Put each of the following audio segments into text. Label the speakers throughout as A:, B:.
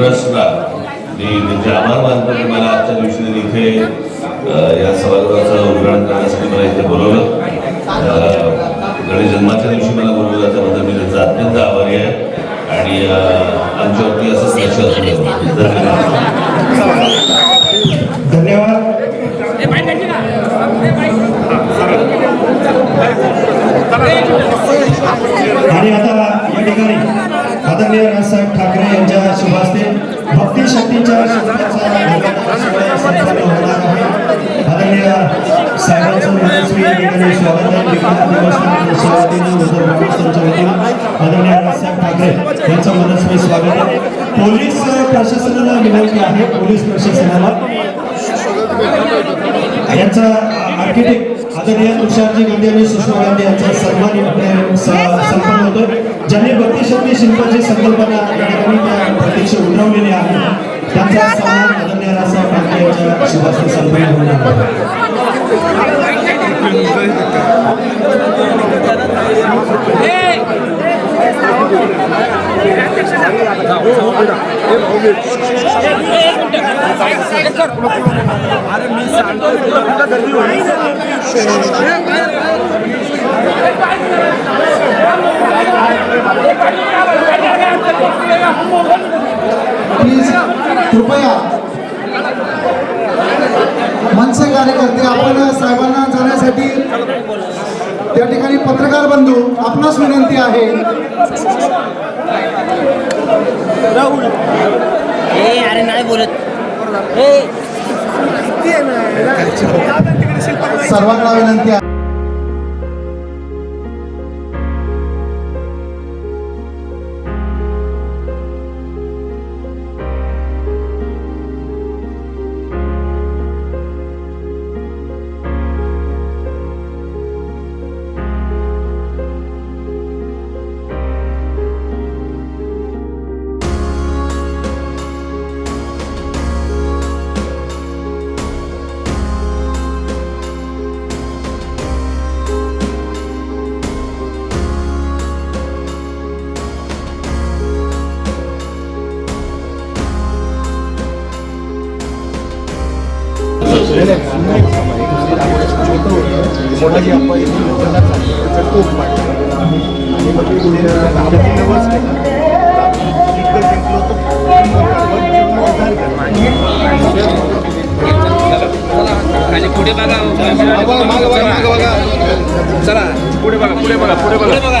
A: ट्रस्टला मी त्यांचे आभार मानतो की मला आजच्या दिवशी त्यांनी इथे या सभागृहाचं उद्घाटन करण्यासाठी मला इथे बोलवलं. गणेश जन्माच्या दिवशी मला बोलवलं त्याबद्दल मी त्यांचा अत्यंत आभारी आहे. आणि आमच्यावरती असंच लक्ष असू धन्यवाद.
B: धन्यवाद. आणि आता या ठिकाणी आदरणीय राजसाहेब ठाकरे यांच्या शुभ हस्ते भक्ती शक्तीच्या आदरणीय साहेबांचं मनस्वी या ठिकाणी स्वागत आहे. आदरणीय राजसाहेब ठाकरे यांचं मनस्वी स्वागत आहे. पोलीस प्रशासनाला विनंती आहे पोलीस प्रशासनाला. यांचा आर्किटेक्ट आदरणीय तुषारजी गांधी आणि सुषमा गांधी यांचा सन्मान इथे स- संपन्न होतोय. ज्यांनी भक्तिशक्ती शिल्पाची संकल्पना या ठिकाणी त्या प्रत्यक्ष उतरवलेली आहे त्यांचा सन्मान आदरणीय राजसाहेब ठाकरे यांच्या शुभास्ते संपन्न होणार आहे.
C: प्लीज़ कृपया मनसे कार्यकर्ते आपण पत्रकार बंधू आपणास विनंती आहे.
D: ए अरे नाही बोलत. ए
C: सर्वांना विनंती आहे.
E: तो पुढे बघा चला पुढे बघा पुढे बघा. पुढे बघा.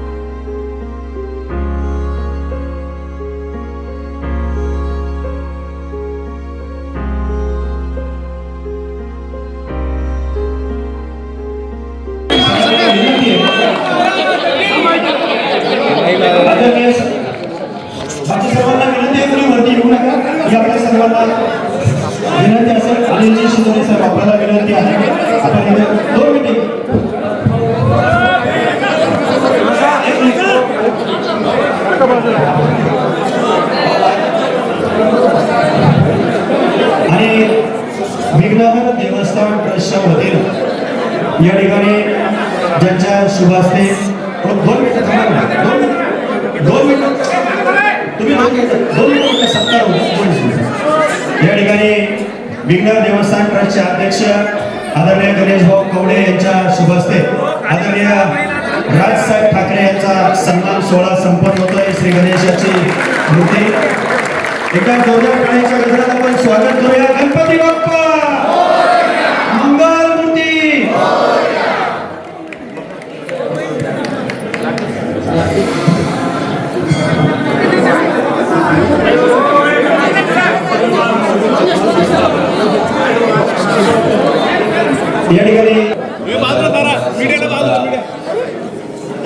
B: आहे कोणी नका. ही आपल्या सर्वांना विनंती असेल अनिलजी शिंदे साहेब आपल्याला विनंती आहे आपण इथे दोन मिनिटे. आणि विघ्नहर देवस्थान ट्रस्टच्या वतीनं या ठिकाणी ज्यांच्या शुभास्ते दोन दोन मिनिटं थांबा दोन मिनिटं. दोन मिनिटं या ठिकाणी विघ्न देवस्थान ट्रस्टचे अध्यक्ष आदरणीय गणेश भाऊ कवडे यांच्या शुभहस्ते आदरणीय राजसाहेब ठाकरे यांचा सन्मान सोहळा संपन्न होतोय. श्री गणेशाची मूर्ती. एका जोरदार टाळ्यांच्या गजरात आपण स्वागत करूया. या ठिकाणी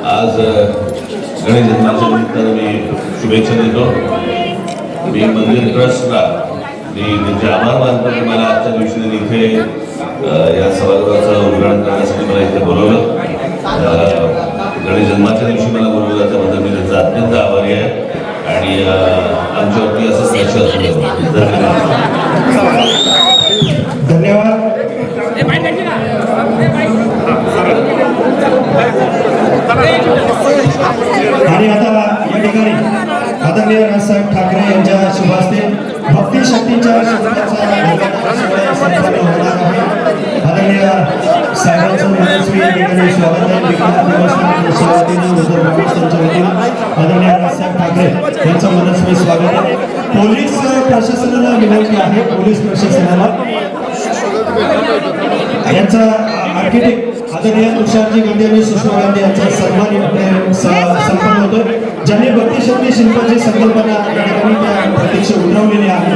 A: आज गणेश जन्माच्या येतो मी मंदिर ट्रस्टला मी त्यांचे आभार मानतो की मला आजच्या दिवशी त्यांनी इथे या सभागृहाचं उद्घाटन करण्यासाठी मला इथे बोलवलं. गणेश जन्माच्या दिवशी मला बोलवलं त्याबद्दल मी त्यांचा अत्यंत आभारी अ, आमच्यावरती असू द्यावं. धन्यवाद.
B: धन्यवाद आणि आता या ठिकाणी आदरणीय राजसाहेब ठाकरे यांच्या शुभ हस्ते भक्ती शक्तीच्या आदरणीय साहेबांचं मनस्वी या ठिकाणी स्वागत आहे. आदरणीय राजसाहेब ठाकरे यांचं मनस्वी स्वागत आहे. पोलीस प्रशासनाला विनंती आहे पोलीस प्रशासनाला. यांचा आर्किटेक्ट आदरणीय तुषारजी गांधी आणि सुषमा गांधी यांचा सन्मान संपन्न होतो. ज्यांनी भक्तिशक्ती शिल्पाची संकल्पना या ठिकाणी त्या प्रत्यक्ष उतरवलेली आहे.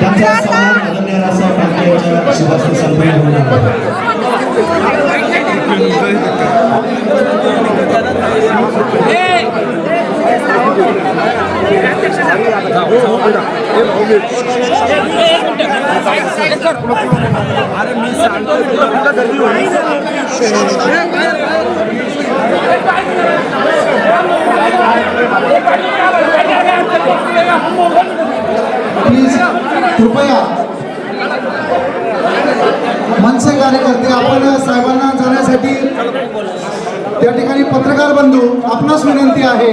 B: त्यांचा सन्मान आदरणीय राजसाहेब ठाकरे यांच्या शुभास्ते संपन्न होणार
C: प्लीज कृपया. मनसे कार्यकर्ते आपण साहेबांना जाण्यासाठी त्या ठिकाणी पत्रकार बंधू आपणास विनंती आहे.